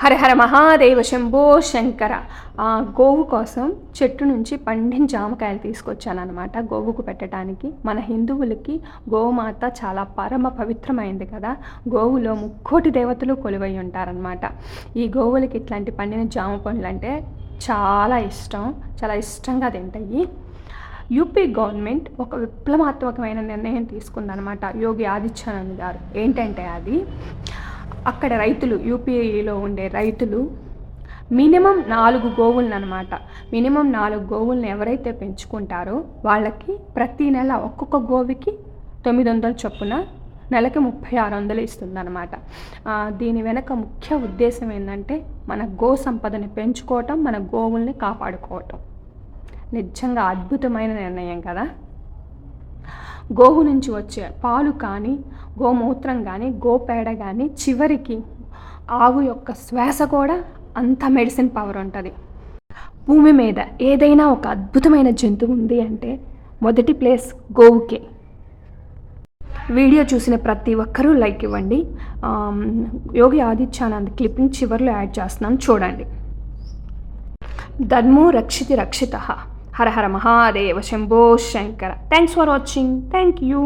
హరహర మహాదేవ శంభో శంకర. ఆ గోవు కోసం చెట్టు నుంచి పండిన జామకాయలు తీసుకొచ్చాను అనమాట గోవుకు పెట్టడానికి. మన హిందువులకి గోమాత చాలా పరమ పవిత్రమైంది కదా. గోవులో ముక్కోటి దేవతలు కొలువై ఉంటారనమాట ఈ గోవులకి ఇట్లాంటి పండిన జామ పండ్లు అంటే చాలా ఇష్టం చాలా ఇష్టంగా తింటాయి. యూపీ గవర్నమెంట్ ఒక విప్లవాత్మకమైన నిర్ణయం తీసుకుందనమాట యోగి ఆదిత్యనంద్ గారు. ఏంటంటే అది అక్కడ రైతులు యూపీఐలో ఉండే రైతులు మినిమం నాలుగు గోవులను అనమాట మినిమం నాలుగు గోవులను ఎవరైతే పెంచుకుంటారో వాళ్ళకి ప్రతి నెల ఒక్కొక్క గోవుకి తొమ్మిది వందల చొప్పున నెలకి ముప్పై ఆరు వందలు ఇస్తుందన్నమాట. దీని వెనక ముఖ్య ఉద్దేశం ఏంటంటే మన గో సంపదని పెంచుకోవటం మన గోవుల్ని కాపాడుకోవటం. నిజంగా అద్భుతమైన నిర్ణయం కదా? గోవు నుంచి వచ్చే పాలు కానీ గోమూత్రం కానీ గోపేడ కానీ చివరికి ఆవు యొక్క శ్వాస కూడా అంత మెడిసిన్ పవర్ ఉంటుంది. భూమి మీద ఏదైనా ఒక అద్భుతమైన జంతువు ఉంది అంటే మొదటి ప్లేస్ గోవుకే. వీడియో చూసిన ప్రతి ఒక్కరూ లైక్ ఇవ్వండి. యోగి ఆదిత్యానంద్ క్లిప్పింగ్ చివరిలో యాడ్ చేస్తున్నాను చూడండి. ధర్మో రక్షితి రక్షిత. Hara Hara Mahadeva Shambho Shankara. Thanks for watching thank you